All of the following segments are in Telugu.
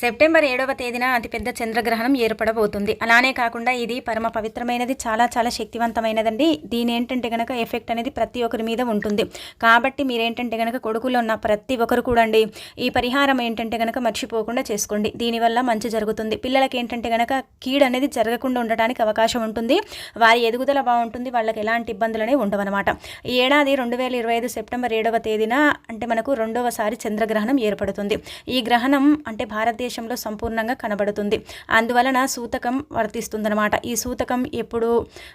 సెప్టెంబర్ ఏడవ తేదీన అతిపెద్ద చంద్రగ్రహణం ఏర్పడబోతుంది. అలానే కాకుండా ఇది పరమ పవిత్రమైనది చాలా చాలా శక్తివంతమైనదండి. దీని ఏంటంటే గనక ఎఫెక్ట్ అనేది ప్రతి ఒక్కరి మీద ఉంటుంది. కాబట్టి మీరేంటంటే గనక కొడుకులో ఉన్న ప్రతి ఒక్కరు కూడండి ఈ పరిహారం ఏంటంటే గనక మర్చిపోకుండా చేసుకోండి. దీనివల్ల మంచి జరుగుతుంది. పిల్లలకి ఏంటంటే గనక కీడు అనేది జరగకుండా ఉండడానికి అవకాశం ఉంటుంది. వారి ఎదుగుదల బాగుంటుంది. వాళ్ళకి ఎలాంటి ఇబ్బందులనే ఉండవన్నమాట. ఈ ఏడాది రెండు వేల ఇరవై ఐదు సెప్టెంబర్ ఏడవ తేదీన అంటే మనకు రెండవసారి చంద్రగ్రహణం ఏర్పడుతుంది. ఈ గ్రహణం అంటే భారతదేశ భారతదేశంలో సంపూర్ణంగా కనబడుతుంది. అందువలన సూతకం వర్తిస్తుందనమాట ఈ సూతకం ఎప్పుడు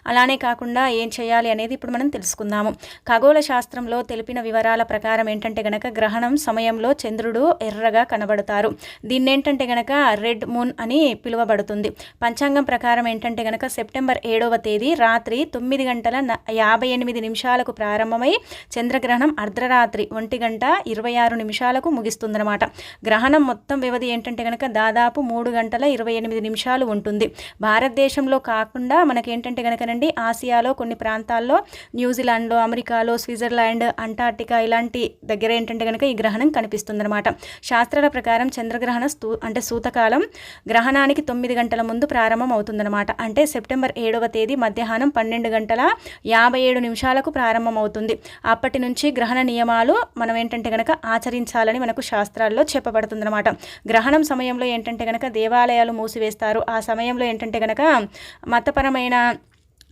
అలానే కాకుండా ఏం చేయాలి అనేది ఇప్పుడు మనం తెలుసుకుందాము. ఖగోళ శాస్త్రంలో తెలిపిన వివరాల ప్రకారం ఏంటంటే గనక గ్రహణం సమయంలో చంద్రుడు ఎర్రగా కనబడతారు. దీన్ని ఏంటంటే గనక రెడ్ మూన్ అని పిలువబడుతుంది. పంచాంగం ప్రకారం ఏంటంటే గనక సెప్టెంబర్ ఏడవ తేదీ రాత్రి తొమ్మిది గంటల యాభై ఎనిమిది నిమిషాలకు ప్రారంభమై చంద్రగ్రహణం అర్ధరాత్రి ఒంటి గంట ఇరవై ఆరు నిమిషాలకు ముగిస్తుందన్నమాట. గ్రహణం మొత్తం వ్యవధి ఏంటంటే కనుక దాదాపు మూడు గంటల ఇరవై ఎనిమిది నిమిషాలు ఉంటుంది. భారతదేశంలో కాకుండా మనకేంటంటే కనుకనండి ఆసియాలో కొన్ని ప్రాంతాల్లో న్యూజిలాండ్లో అమెరికాలో స్విట్జర్లాండ్ అంటార్టికా ఇలాంటి దగ్గర ఏంటంటే కనుక ఈ గ్రహణం కనిపిస్తుందన్నమాట. శాస్త్రాల ప్రకారం చంద్రగ్రహణ స్తూ అంటే సూతకాలం గ్రహణానికి తొమ్మిది గంటల ముందు ప్రారంభం అవుతుందన్నమాట. అంటే సెప్టెంబర్ ఏడవ తేదీ మధ్యాహ్నం పన్నెండు గంటల యాభై ఏడు నిమిషాలకు ప్రారంభం అవుతుంది. అప్పటి నుంచి గ్రహణ నియమాలు మనం ఏంటంటే కనుక ఆచరించాలని మనకు శాస్త్రాల్లో చెప్పబడుతుందన్నమాట. గ్రహణం సమయంలో ఏంటంటే కనుక దేవాలయాలు మూసివేస్తారు. ఆ సమయంలో ఏంటంటే కనుక మతపరమైన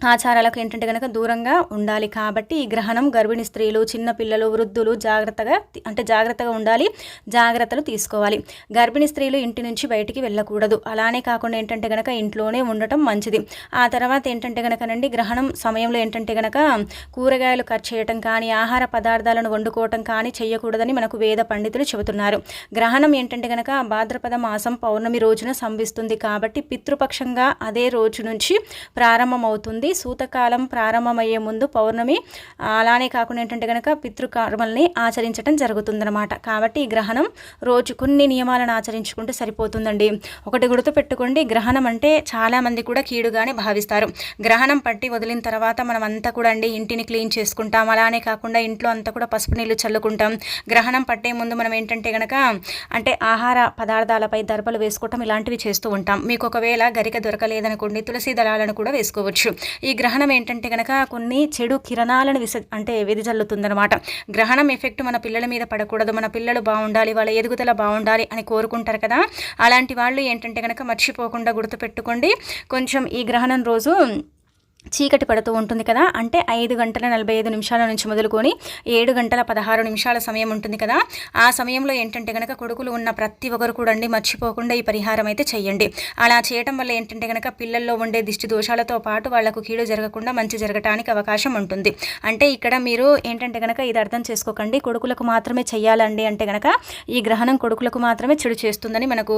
ఆచారాలకు ఏంటంటే కనుక దూరంగా ఉండాలి కాబట్టి ఈ గ్రహణం గర్భిణీ స్త్రీలు చిన్నపిల్లలు వృద్ధులు జాగ్రత్తగా అంటే జాగ్రత్తగా ఉండాలి జాగ్రత్తలు తీసుకోవాలి. గర్భిణీ స్త్రీలు ఇంటి నుంచి బయటికి వెళ్ళకూడదు. అలానే కాకుండా ఏంటంటే కనుక ఇంట్లోనే ఉండటం మంచిది. ఆ తర్వాత ఏంటంటే కనుకనండి గ్రహణం సమయంలో ఏంటంటే కనుక కూరగాయలు కట్ చేయటం కానీ ఆహార పదార్థాలను వండుకోవటం కానీ చేయకూడదని మనకు వేద పండితులు చెబుతున్నారు. గ్రహణం ఏంటంటే కనుక భాద్రపద మాసం పౌర్ణమి రోజున సంభిస్తుంది కాబట్టి పితృపక్షంగా అదే రోజు నుంచి ప్రారంభమవుతుంది. సూతకాలం ప్రారంభమయ్యే ముందు పౌర్ణమి. అలానే కాకుండా ఏంటంటే కనుక పితృకర్మల్ని ఆచరించడం జరుగుతుందన్నమాట. కాబట్టి ఈ గ్రహణం రోజు కొన్ని నియమాలను ఆచరించుకుంటే సరిపోతుందండి. ఒకటి గుర్తుపెట్టుకోండి గ్రహణం అంటే చాలామంది కూడా కీడుగానే భావిస్తారు. గ్రహణం పట్టి వదిలిన తర్వాత మనం అంతా కూడా అండి ఇంటిని క్లీన్ చేసుకుంటాం. అలానే కాకుండా ఇంట్లో అంతా కూడా పసుపు నీళ్ళు చల్లుకుంటాం. గ్రహణం పట్టే ముందు మనం ఏంటంటే కనుక అంటే ఆహార పదార్థాలపై దర్భలు వేసుకోవటం ఇలాంటివి చేస్తూ ఉంటాం. మీకు ఒకవేళ గరిక దొరకలేదనుకోండి తులసి దళాలను కూడా వేసుకోవచ్చు. ఈ గ్రహణం ఏంటంటే కనుక కొన్ని చెడు కిరణాలను విస అంటే వెదిజల్లుతుందనమాట గ్రహణం ఎఫెక్ట్ మన పిల్లల మీద పడకూడదు. మన పిల్లలు బాగుండాలి వాళ్ళ ఎదుగుదల బాగుండాలి అని కోరుకుంటారు కదా. అలాంటి వాళ్ళు ఏంటంటే కనుక మర్చిపోకుండా గుర్తుపెట్టుకోండి. కొంచెం ఈ గ్రహణం రోజు చీకటి పడుతూ ఉంటుంది కదా. అంటే ఐదు గంటల నలభై ఐదు నిమిషాల నుంచి మొదలుకొని ఏడు గంటల పదహారు నిమిషాల సమయం ఉంటుంది కదా. ఆ సమయంలో ఏంటంటే కనుక కొడుకులు ఉన్న ప్రతి ఒక్కరు కూడా అండి మర్చిపోకుండా ఈ పరిహారం అయితే చేయండి అలా చేయటం వల్ల ఏంటంటే కనుక పిల్లల్లో ఉండే దిష్టి దోషాలతో పాటు వాళ్ళకు కీడు జరగకుండా మంచి జరగటానికి అవకాశం ఉంటుంది. అంటే ఇక్కడ మీరు ఏంటంటే కనుక ఇది అర్థం చేసుకోకండి. కొడుకులకు మాత్రమే చేయాలండి అంటే కనుక ఈ గ్రహణం కొడుకులకు మాత్రమే చెడు చేస్తుందని మనకు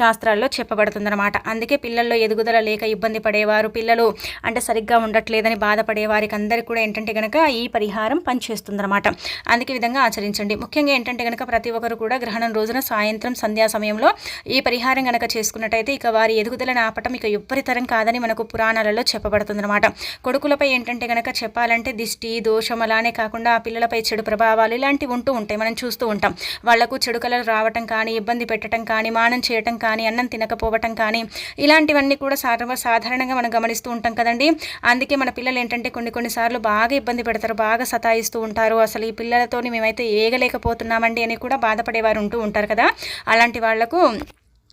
శాస్త్రాల్లో చెప్పబడుతుందన్నమాట. అందుకే పిల్లల్లో ఎదుగుదల లేక ఇబ్బంది పడేవారు పిల్లలు అంటే సరిగ్గా సరిగ్గా ఉండట్లేదని బాధపడే వారికి అందరికీ కూడా ఏంటంటే కనుక ఈ పరిహారం పనిచేస్తుందన్నమాట. అందుకే విధంగా ఆచరించండి. ముఖ్యంగా ఏంటంటే కనుక ప్రతి ఒక్కరు కూడా గ్రహణం రోజున సాయంత్రం సంధ్యా సమయంలో ఈ పరిహారం కనుక చేసుకున్నట్టయితే ఇక వారి ఎదుగుదలను ఆపటం ఇక విపరీతరం కాదని మనకు పురాణాలలో చెప్పబడుతుందన్నమాట. కొడుకులపై ఏంటంటే కనుక చెప్పాలంటే దిష్టి దోషం అలానే కాకుండా ఆ పిల్లలపై చెడు ప్రభావాలు ఇలాంటివి ఉంటూ ఉంటాయి. మనం చూస్తూ ఉంటాం. వాళ్ళకు చెడు కలలు రావటం కానీ ఇబ్బంది పెట్టడం కానీ మానం చేయటం కానీ అన్నం తినకపోవటం కానీ ఇలాంటివన్నీ కూడా సర్వసాధారణంగా మనం గమనిస్తూ ఉంటాం కదండి. అందుకే మన పిల్లలు ఏంటంటే కొన్ని కొన్నిసార్లు బాగా ఇబ్బంది పెడతారు బాగా సతాయిస్తూ ఉంటారు. అసలు ఈ పిల్లలతోని మేమైతే ఏగలేకపోతున్నామండి అని కూడా బాధపడేవారు ఉంటూ ఉంటారు కదా. అలాంటి వాళ్ళకు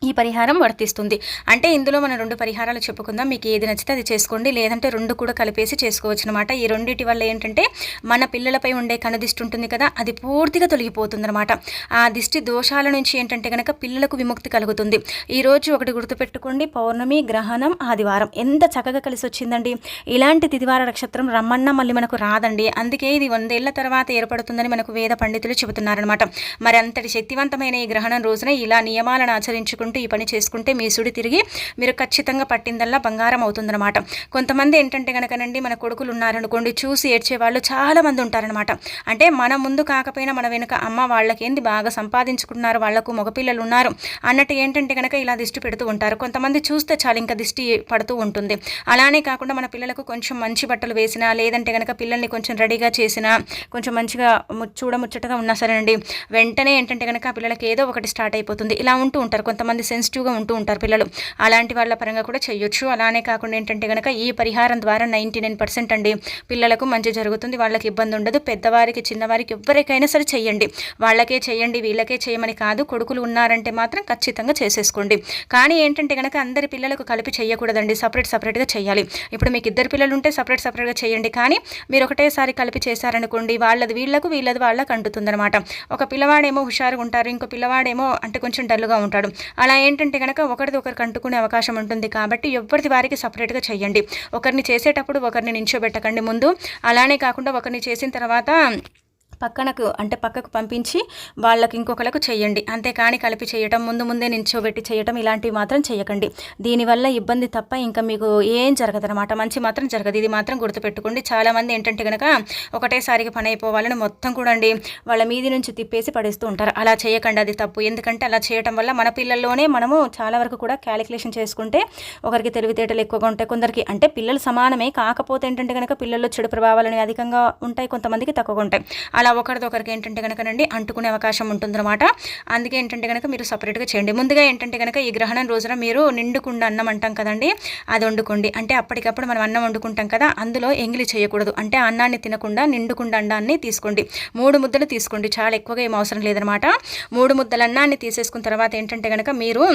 ఈ పరిహారం వర్తిస్తుంది. అంటే ఇందులో మనం రెండు పరిహారాలు చెప్పుకుందాం. మీకు ఏది నచ్చితే అది చేసుకోండి. లేదంటే రెండు కూడా కలిపేసి చేసుకోవచ్చు అనమాట ఈ రెండింటి వల్ల ఏంటంటే మన పిల్లలపై ఉండే కనుదిష్టి ఉంటుంది కదా అది పూర్తిగా తొలగిపోతుంది అనమాట ఆ దిష్టి దోషాల నుంచి ఏంటంటే కనుక పిల్లలకు విముక్తి కలుగుతుంది. ఈరోజు ఒకటి గుర్తుపెట్టుకోండి. పౌర్ణమి గ్రహణం ఆదివారం. ఎంత చక్కగా కలిసి వచ్చిందండి. ఇలాంటి తిదివార నక్షత్రం రమ్మన్నా మళ్ళీ మనకు రాదండి. అందుకే ఇది వందేళ్ళ తర్వాత ఏర్పడుతుందని మనకు వేద పండితులు చెబుతున్నారనమాట మరి అంతటి శక్తివంతమైన ఈ గ్రహణం రోజున ఇలా నియమాలను ఆచరించుకుంటూ ఈ పని చేసుకుంటే మీ సుడి తిరిగి మీరు ఖచ్చితంగా పట్టిందల్లా బంగారం అవుతుందన్నమాట. కొంతమంది ఏంటంటే కనుకనండి మన కొడుకులు ఉన్నారనుకోండి చూసి ఏడ్చేవాళ్ళు వాళ్ళు ఉంటారనమాట అంటే మన ముందు కాకపోయినా మన వెనుక అమ్మ వాళ్ళకేంది బాగా సంపాదించుకున్నారు వాళ్ళకు మగపిల్లలు ఉన్నారు అన్నట్టు ఏంటంటే కనుక ఇలా దిష్టి పెడుతూ ఉంటారు. కొంతమంది చూస్తే చాలా ఇంకా దిష్టి పడుతూ ఉంటుంది. అలానే కాకుండా మన పిల్లలకు కొంచెం మంచి బట్టలు వేసినా లేదంటే కనుక పిల్లల్ని కొంచెం రెడీగా చేసినా కొంచెం మంచిగా చూడముచ్చటగా ఉన్నా సరేనండి వెంటనే ఏంటంటే కనుక పిల్లలకి ఏదో ఒకటి స్టార్ట్ అయిపోతుంది. ఇలా ఉంటూ ఉంటారు. కొంతమంది కొంతమంది సెన్సిటివ్గా ఉంటూ ఉంటారు పిల్లలు. అలాంటి వాళ్ళ పరంగా కూడా చేయొచ్చు. అలానే కాకుండా ఏంటంటే కనుక ఈ పరిహారం ద్వారా నైంటీ నైన్ పర్సెంట్ అండి పిల్లలకు మంచి జరుగుతుంది. వాళ్ళకి ఇబ్బంది ఉండదు. పెద్దవారికి చిన్నవారికి ఎవరికైనా సరే చేయండి. వాళ్ళకే చేయండి వీళ్ళకే చేయమని కాదు. కొడుకులు ఉన్నారంటే మాత్రం ఖచ్చితంగా చేసేసుకోండి. కానీ ఏంటంటే కనుక అందరి పిల్లలకు కలిపి చేయకూడదండి. సపరేట్ సపరేట్గా చేయాలి. ఇప్పుడు మీకు ఇద్దరు పిల్లలు ఉంటే సపరేట్ సపరేట్గా చేయండి. కానీ మీరు ఒకటేసారి కలిపి చేశారనుకోండి వాళ్ళది వీళ్ళకు వీళ్ళది వాళ్ళకి అంటుతుందనమాట ఒక పిల్లవాడేమో హుషారుగా ఉంటారు. ఇంకో పిల్లవాడేమో అంటే కొంచెం డల్గా ఉంటాడు. అలా ఏంటంటే కనుక ఒకరిది ఒకరికి అంటుకునే అవకాశం ఉంటుంది కాబట్టి ఎవరిది వారికి సపరేట్గా చేయండి ఒకరిని చేసేటప్పుడు ఒకరిని నించోబెట్టకండి ముందు. అలానే కాకుండా ఒకరిని చేసిన తర్వాత పక్కనకు అంటే పక్కకు పంపించి వాళ్ళకి ఇంకొకలకు చేయండి అంతేకాని కలిపి చేయటం ముందు ముందే నించోబెట్టి చేయటం ఇలాంటివి మాత్రం చేయకండి దీనివల్ల ఇబ్బంది తప్ప ఇంకా మీకు ఏం జరగదనమాట మంచి మాత్రం జరగదు. ఇది మాత్రం గుర్తుపెట్టుకోండి. చాలామంది ఏంటంటే కనుక ఒకటేసారికి పని అయిపోవాలని మొత్తం కూడా అండి వాళ్ళ మీది నుంచి తిప్పేసి పడేస్తూ ఉంటారు. అలా చేయకండి అది తప్పు. ఎందుకంటే అలా చేయటం వల్ల మన పిల్లల్లోనే మనము చాలా వరకు కూడా క్యాలిక్యులేషన్ చేసుకుంటే ఒకరికి తెలివితేటలు ఎక్కువగా ఉంటాయి. కొందరికి అంటే పిల్లలు సమానమే. కాకపోతే ఏంటంటే కనుక పిల్లల్లో చెడు ప్రభావాలు అధికంగా ఉంటాయి. కొంతమందికి తక్కువగా ఉంటాయి. అలా ఇలా ఒకరితో ఒకరికి ఏంటంటే కనుకనండి అంటుకునే అవకాశం ఉంటుందన్నమాట. అందుకే ఏంటంటే కనుక మీరు సపరేట్గా చేయండి. ముందుగా ఏంటంటే కనుక ఈ గ్రహణం రోజున మీరు నిండుకుండా అన్నం అంటాం కదండి అది వండుకోండి. అంటే అప్పటికప్పుడు మనం అన్నం వండుకుంటాం కదా అందులో ఎంగిలి చేయకూడదు. అంటే అన్నాన్ని తినకుండా నిండుకుండా అన్నాన్ని తీసుకోండి. మూడు ముద్దలు తీసుకోండి. చాలా ఎక్కువగా ఏం అవసరం లేదనమాట మూడు ముద్దల అన్నాన్ని తీసేసుకున్న తర్వాత ఏంటంటే కనుక మీరు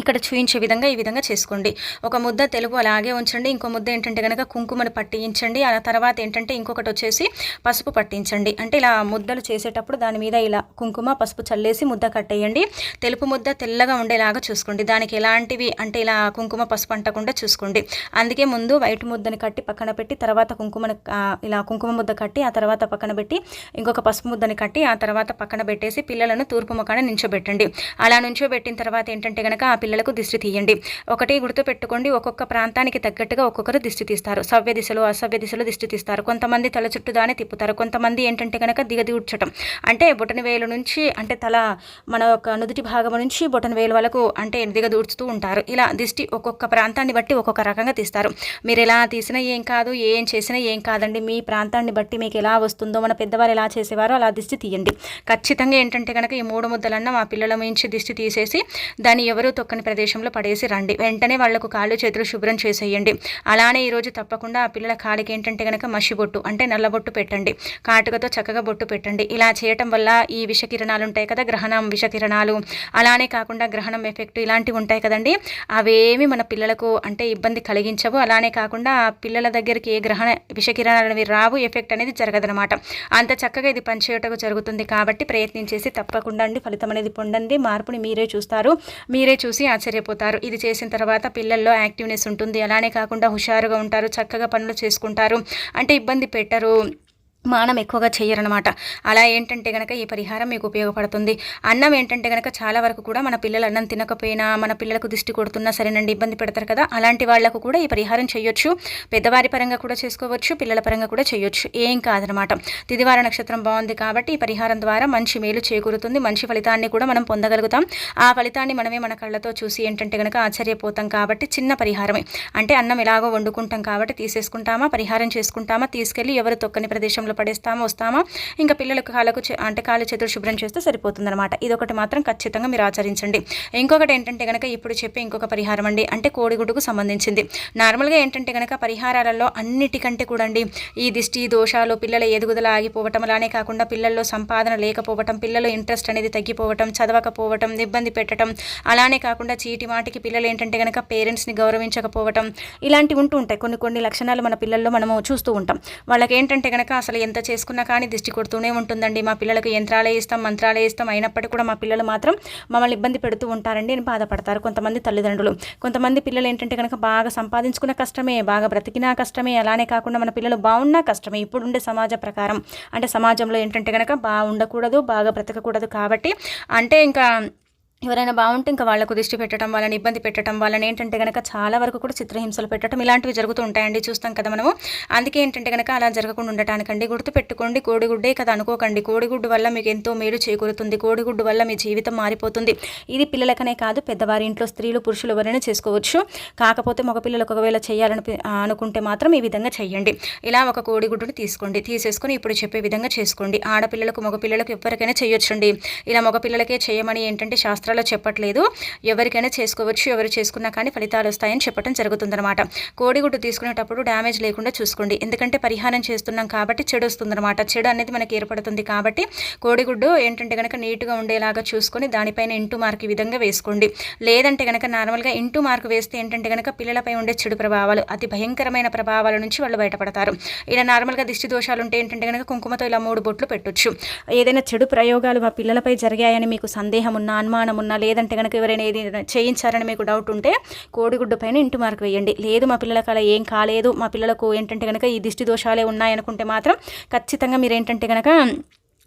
ఇక్కడ చూయించే విధంగా ఈ విధంగా చేసుకోండి. ఒక ముద్ద తెలుగు అలాగే ఉంచండి. ఇంకో ముద్ద ఏంటంటే కనుక కుంకుమను పట్టించండి. ఆ తర్వాత ఏంటంటే ఇంకొకటి వచ్చేసి పసుపు పట్టించండి. అంటే ఇలా ముద్దలు చేసేటప్పుడు దాని మీద ఇలా కుంకుమ పసుపు చల్లేసి ముద్ద కట్టేయండి. తెలుపు ముద్ద తెల్లగా ఉండేలాగా చూసుకోండి. దానికి ఎలాంటివి అంటే ఇలా కుంకుమ పసుపు అంటకుండా చూసుకోండి. అందుకే ముందు వైట్ ముద్దని కట్టి పక్కన పెట్టి తర్వాత కుంకుమను ఇలా కుంకుమ ముద్ద కట్టి ఆ తర్వాత పక్కన పెట్టి ఇంకొక పసుపు ముద్దని కట్టి ఆ తర్వాత పక్కన పెట్టేసి పిల్లలను తూర్పు ముఖాన నించోబెట్టండి. అలా నుంచోబెట్టిన తర్వాత ఏంటంటే కనుక ఆ పిల్లలకు దిష్టి తీయండి. ఒకటి గుర్తు పెట్టుకోండి ఒక్కొక్క ప్రాంతానికి తగ్గట్టుగా ఒక్కొక్కరు దిష్టి తీస్తారు. సవ్య దిశలో అసవ్య దిశలో దిష్టి తీస్తారు. కొంతమంది తల చుట్టూ దాని తిప్పుతారు. కొంతమంది ఏంటంటే కనుక దిగది ఉడ్చటం అంటే బొటన వేలు నుంచి అంటే తల మన యొక్క నుదుటి భాగం నుంచి బొటన వేలు వరకు అంటే దిగదూడ్చుతూ ఉంటారు. ఇలా దిష్టి ఒక్కొక్క ప్రాంతాన్ని బట్టి ఒక్కొక్క రకంగా తీస్తారు. మీరు ఎలా తీసినా ఏం కాదు ఏం చేసినా ఏం కాదండి. మీ ప్రాంతాన్ని బట్టి మీకు ఎలా వస్తుందో మన పెద్దవారు ఎలా చేసేవారో అలా దిష్టి తీయండి. ఖచ్చితంగా ఏంటంటే కనుక ఈ మూడు ముద్దలన్న మా పిల్లల మించి దిష్టి తీసేసి దాన్ని ఎవరు తొక్కని పక్కన ప్రదేశంలో పడేసి రండి. వెంటనే వాళ్ళకు కాళ్ళు చేతులు శుభ్రం చేసేయండి. అలానే ఈరోజు తప్పకుండా ఆ పిల్లల కాలికి ఏంటంటే కనుక మషిబొట్టు అంటే నల్లబొట్టు పెట్టండి. కాటుకతో చక్కగా బొట్టు పెట్టండి. ఇలా చేయటం వల్ల ఈ విషకిరణాలు ఉంటాయి కదా గ్రహణం విషకిరణాలు అలానే కాకుండా గ్రహణం ఎఫెక్ట్ ఇలాంటివి ఉంటాయి కదండి. అవేమి మన పిల్లలకు అంటే ఇబ్బంది కలిగించవు. అలానే కాకుండా ఆ పిల్లల దగ్గరికి ఏ గ్రహణ విషకిరణాలు అనేవి రావు ఎఫెక్ట్ అనేది జరగదనమాట అంత చక్కగా ఇది పనిచేయటకు జరుగుతుంది కాబట్టి ప్రయత్నించేసి తప్పకుండా అండి. ఫలితం అనేది పొందండి. మార్పుని మీరే చూస్తారు. మీరే చూసి ఆశ్చర్యపోతారు. ఇది చేసిన తర్వాత పిల్లల్లో యాక్టివ్నెస్ ఉంటుంది. అలానే కాకుండా హుషారుగా ఉంటారు. చక్కగా పనులు చేసుకుంటారు. అంటే ఇబ్బంది పెట్టరు. మానం ఎక్కువగా చేయరనమాట అలా ఏంటంటే కనుక ఈ పరిహారం మీకు ఉపయోగపడుతుంది. అన్నం ఏంటంటే కనుక చాలా వరకు కూడా మన పిల్లలు అన్నం తినకపోయినా మన పిల్లలకు దిష్టి కొడుతున్నా సరేనండి ఇబ్బంది పెడతారు కదా అలాంటి వాళ్ళకు కూడా ఈ పరిహారం చేయొచ్చు పెద్దవారి పరంగా కూడా చేసుకోవచ్చు పిల్లల పరంగా కూడా చేయొచ్చు ఏం కాదనమాట తిదివార నక్షత్రం బాగుంది కాబట్టి ఈ పరిహారం ద్వారా మంచి మేలు చేకూరుతుంది. మంచి ఫలితాన్ని కూడా మనం పొందగలుగుతాం. ఆ ఫలితాన్ని మనమే మన కళ్ళతో చూసి ఏంటంటే కనుక ఆశ్చర్యపోతాం కాబట్టి చిన్న పరిహారమే. అంటే అన్నం ఎలాగో వండుకుంటాం కాబట్టి తీసేసుకుంటామా పరిహారం చేసుకుంటామా తీసుకెళ్ళి ఎవరు తొక్కని ప్రదేశంలో పడేస్తామా వస్తామా? ఇంకా పిల్లలకు కాళ్ళకు అంటే కాళ్ళు చేతులు శుభ్రం చేస్తే సరిపోతుందన్నమాట. ఇదొకటి మాత్రం ఖచ్చితంగా మీరు ఆచరించండి. ఇంకొకటి ఏంటంటే కనుక ఇప్పుడు చెప్పే ఇంకొక పరిహారం అండి. అంటే కోడిగుడ్డుకు సంబంధించింది. నార్మల్గా ఏంటంటే కనుక పరిహారాలలో అన్నిటికంటే కూడా ఈ దిష్టి దోషాలు పిల్లల ఎదుగుదల ఆగిపోవటం అలానే కాకుండా పిల్లల్లో సంపాదన లేకపోవటం పిల్లలు ఇంట్రెస్ట్ అనేది తగ్గిపోవటం చదవకపోవటం ఇబ్బంది పెట్టడం అలానే కాకుండా చీటి మాటికి పిల్లలు ఏంటంటే కనుక పేరెంట్స్ని గౌరవించకపోవటం ఇలాంటివి ఉంటూ ఉంటాయి. కొన్ని కొన్ని లక్షణాలు మన పిల్లల్లో మనము చూస్తూ ఉంటాం. వాళ్ళకి ఏంటంటే కనుక అసలు ఎంత చేసుకున్నా కానీ దిష్టి కొడుతూనే ఉంటుందండి. మా పిల్లలకు యంత్రాలే ఇస్తాం మంత్రాలే ఇస్తాం. అయినప్పటికీ కూడా మా పిల్లలు మాత్రం మమ్మల్ని ఇబ్బంది పెడుతూ ఉంటారండి. అని బాధపడతారు కొంతమంది తల్లిదండ్రులు. కొంతమంది పిల్లలు ఏంటంటే కనుక బాగా సంపాదించుకున్న కష్టమే బాగా బ్రతికినా కష్టమే. అలానే కాకుండా మన పిల్లలు బాగున్నా కష్టమే. ఇప్పుడుండే సమాజ ప్రకారం. అంటే సమాజంలో ఏంటంటే కనుక బాగుండకూడదు బాగా బ్రతకకూడదు కాబట్టి. అంటే ఇంకా ఎవరైనా బాగుంటే ఇంకా వాళ్ళకు దిష్టి పెట్టడం వాళ్ళని ఇబ్బంది పెట్టడం వాళ్ళని ఏంటంటే కనుక చాలా వరకు కూడా చిత్రహింసలు పెట్టడం ఇలాంటివి జరుగుతూ ఉంటాయండి చూస్తాం కదా మనము. అందుకే ఏంటంటే కనుక అలా జరగకుండా ఉండటానికండి గుర్తు పెట్టుకోండి కోడిగుడ్డే కదా అనుకోకండి. కోడిగుడ్డు వల్ల మీకు ఎంతో మేలు చేకూరుతుంది కోడిగుడ్డు వల్ల మీ జీవితం మారిపోతుంది. ఇది పిల్లలకనే కాదు పెద్దవారి ఇంట్లో స్త్రీలు పురుషులు ఎవరైనా చేసుకోవచ్చు. కాకపోతే మగపిల్లలకు ఒకవేళ చేయాలని అనుకుంటే మాత్రం ఈ విధంగా చేయండి ఇలా ఒక కోడిగుడ్డుని తీసుకోండి తీసేసుకొని ఇప్పుడు చెప్పే విధంగా చేసుకోండి. ఆడపిల్లలకు మగపిల్లలకు ఎవరికైనా చేయొచ్చండి. ఇలా మగపిల్లలకే చేయమని ఏంటంటే శాస్త్ర శాస్త్రాల్లో చెప్పట్లేదు. ఎవరికైనా చేసుకోవచ్చు ఎవరు చేసుకున్నా కానీ ఫలితాలు వస్తాయని చెప్పడం జరుగుతుందన్నమాట. కోడిగుడ్డు తీసుకునేటప్పుడు డ్యామేజ్ లేకుండా చూసుకోండి. ఎందుకంటే పరిహారం చేస్తున్నాం కాబట్టి చెడు వస్తుందన్నమాట. చెడు అనేది మనకి ఏర్పడుతుంది కాబట్టి కోడిగుడ్డు ఏంటంటే కనుక నీట్గా ఉండేలాగా చూసుకొని దానిపైన ఇంటూ మార్క్ ఈ విధంగా వేసుకోండి. లేదంటే కనుక నార్మల్గా ఇంటూ మార్క్ వేస్తే ఏంటంటే కనుక పిల్లలపై ఉండే చెడు ప్రభావాలు అతి భయంకరమైన ప్రభావాల నుంచి వాళ్ళు బయటపడతారు. ఇలా నార్మల్గా దిష్టి దోషాలు ఉంటే ఏంటంటే కనుక కుంకుమతో ఇలా మూడు బొట్లు పెట్టొచ్చు. ఏదైనా చెడు ప్రయోగాలు మా పిల్లలపై జరిగాయని మీకు సందేహం ఉన్న అనుమానం ఉన్నా లేదంటే కనుక ఎవరైనా ఏది చేయించారని మీకు డౌట్ ఉంటే కోడిగుడ్డు పైన ఇంటి మార్క్ వేయండి. లేదు మా పిల్లలకు అలా ఏం కాలేదు. మా పిల్లలకు ఏంటంటే కనుక ఈ దిష్టి దోషాలే ఉన్నాయనుకుంటే మాత్రం ఖచ్చితంగా మీరు ఏంటంటే కనుక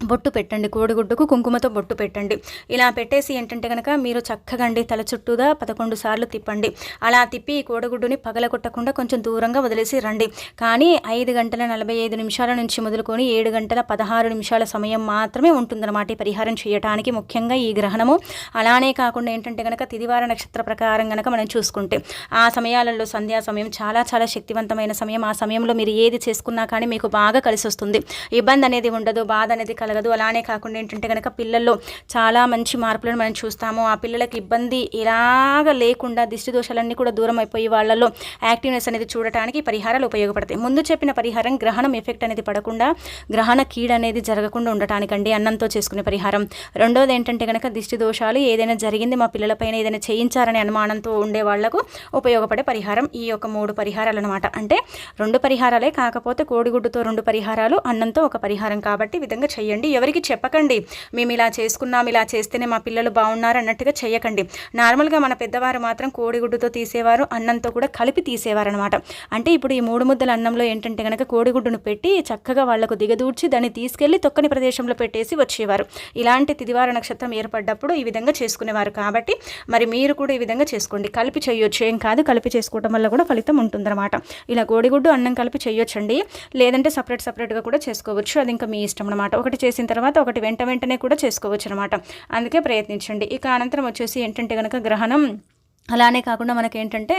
బొట్టు పెట్టండి కోడిగుడ్డుకు కుంకుమతో బొట్టు పెట్టండి. ఇలా పెట్టేసి ఏంటంటే కనుక మీరు చక్కగా అండి తల చుట్టూదా పదకొండు సార్లు తిప్పండి. అలా తిప్పి ఈ కోడిగుడ్డుని పగలగొట్టకుండా కొంచెం దూరంగా వదిలేసి రండి. కానీ ఐదు గంటల నలభై ఐదు నిమిషాల నుంచి మొదలుకొని ఏడు గంటల పదహారు నిమిషాల సమయం మాత్రమే ఉంటుందన్నమాట ఈ పరిహారం చేయడానికి ముఖ్యంగా ఈ గ్రహణము. అలానే కాకుండా ఏంటంటే కనుక తిదివార నక్షత్ర ప్రకారం కనుక మనం చూసుకుంటే ఆ సమయాలలో సంధ్యా సమయం చాలా చాలా శక్తివంతమైన సమయం. ఆ సమయంలో మీరు ఏది చేసుకున్నా కానీ మీకు బాగా కలిసి వస్తుంది ఇబ్బంది అనేది ఉండదు బాధ అనేది కల కలగదు అలానే కాకుండా ఏంటంటే కనుక పిల్లల్లో చాలా మంచి మార్పులను మనం చూస్తాము. ఆ పిల్లలకి ఇబ్బంది ఇలాగ లేకుండా దిష్టి దోషాలన్నీ కూడా దూరం అయిపోయి వాళ్ళలో యాక్టివ్నెస్ అనేది చూడటానికి పరిహారాలు ఉపయోగపడతాయి. ముందు చెప్పిన పరిహారం గ్రహణం ఎఫెక్ట్ అనేది పడకుండా గ్రహణ కీడ అనేది జరగకుండా ఉండటానికండి అన్నంతో చేసుకునే పరిహారం. రెండోది ఏంటంటే కనుక దిష్టి దోషాలు ఏదైనా జరిగింది మా పిల్లలపైన ఏదైనా చేయించారనే అనుమానంతో ఉండే వాళ్ళకు ఉపయోగపడే పరిహారం ఈ యొక్క మూడు పరిహారాలు అనమాట అంటే రెండు పరిహారాలే కాకపోతే కోడిగుడ్డుతో రెండు పరిహారాలు అన్నంతో ఒక పరిహారం కాబట్టి విధంగా చేయ చేయండి ఎవరికి చెప్పకండి. మేము ఇలా చేసుకున్నాం ఇలా చేస్తేనే మా పిల్లలు బాగున్నారు అన్నట్టుగా చేయకండి. నార్మల్గా మన పెద్దవారు మాత్రం కోడిగుడ్డుతో తీసేవారు అన్నంతో కూడా కలిపి తీసేవారు అనమాట అంటే ఇప్పుడు ఈ మూడు ముద్దల అన్నంలో ఏంటంటే కనుక కోడిగుడ్డును పెట్టి చక్కగా వాళ్ళకు దిగదూర్చి దాన్ని తీసుకెళ్ళి తొక్కని ప్రదేశంలో పెట్టేసి వచ్చేవారు. ఇలాంటి తిదివార నక్షత్రం ఏర్పడ్డప్పుడు ఈ విధంగా చేసుకునేవారు కాబట్టి మరి మీరు కూడా ఈ విధంగా చేసుకోండి. కలిపి చేయొచ్చు ఏం కాదు. కలిపి చేసుకోవడం వల్ల కూడా ఫలితం ఉంటుందన్నమాట. ఇలా కోడిగుడ్డు అన్నం కలిపి చేయొచ్చండి. లేదంటే సపరేట్ సపరేట్గా కూడా చేసుకోవచ్చు. అది ఇంకా మీ ఇష్టం అనమాట ఒకటి చేసిన తర్వాత ఒకటి వెంట వెంటనే కూడా చేసుకోవచ్చు అనమాట అందుకే ప్రయత్నించండి. ఇక అనంతరం వచ్చేసి ఏంటంటే కనుక గ్రహణం అలానే కాకుండా మనకేంటంటే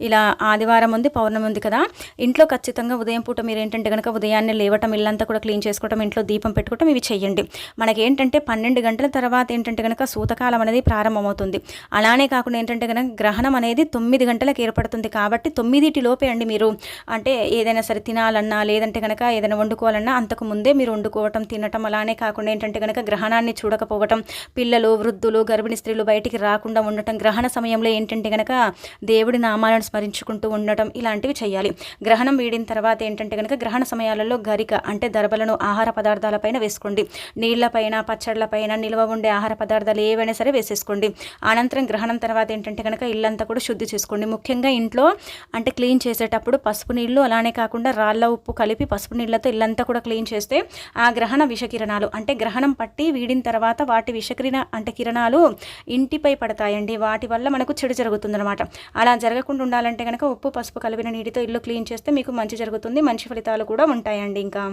ఇలా ఆదివారం ఉంది పౌర్ణమి ఉంది కదా ఇంట్లో ఖచ్చితంగా ఉదయం పూట మీరు ఏంటంటే కనుక ఉదయాన్నే లేవటం ఇల్లంతా కూడా క్లీన్ చేసుకోవటం ఇంట్లో దీపం పెట్టుకోవటం ఇవి చేయండి మనకేంటంటే పన్నెండు గంటల తర్వాత ఏంటంటే కనుక సూతకాలం అనేది ప్రారంభమవుతుంది. అలానే కాకుండా ఏంటంటే కనుక గ్రహణం అనేది తొమ్మిది గంటలకు ఏర్పడుతుంది కాబట్టి తొమ్మిదిటి లోపే అండి మీరు అంటే ఏదైనా సరే తినాలన్నా లేదంటే కనుక ఏదైనా వండుకోవాలన్నా అంతకు ముందే మీరు వండుకోవటం తినటం అలానే కాకుండా ఏంటంటే కనుక గ్రహణాన్ని చూడకపోవటం పిల్లలు వృద్ధులు గర్భిణీ స్త్రీలు బయటికి రాకుండా ఉండటం గ్రహణ సమయంలో ఏంటి ఏంటంటే కనుక దేవుడి నామాలను స్మరించుకుంటూ ఉండటం ఇలాంటివి చేయాలి. గ్రహణం వీడిన తర్వాత ఏంటంటే కనుక గ్రహణ సమయాలలో గరిక అంటే దర్బలను ఆహార పదార్థాలపైన వేసుకోండి. నీళ్ళపైన పచ్చళ్ళపైన నిల్వ ఉండే ఆహార పదార్థాలు ఏవైనా సరే వేసేసుకోండి. అనంతరం గ్రహణం తర్వాత ఏంటంటే కనుక ఇల్లంతా కూడా శుద్ధి చేసుకోండి. ముఖ్యంగా ఇంట్లో అంటే క్లీన్ చేసేటప్పుడు పసుపు నీళ్ళు అలానే కాకుండా రాళ్ళ ఉప్పు కలిపి పసుపు నీళ్ళతో ఇల్లంతా కూడా క్లీన్ చేస్తే ఆ గ్రహణ విషకిరణాలు అంటే గ్రహణం పట్టి వీడిన తర్వాత వాటి విషకిరణ అంటే కిరణాలు ఇంటిపై పడతాయండి. వాటి వల్ల మనకు చెడు జరుగుతుందనమాట అలా జరగకుండా ఉండాలంటే కనుక ఉప్పు పసుపు కలిపిన నీటితో ఇల్లు క్లీన్ చేస్తే మీకు మంచి జరుగుతుంది. మంచి ఫలితాలు కూడా ఉంటాయండి ఇంకా.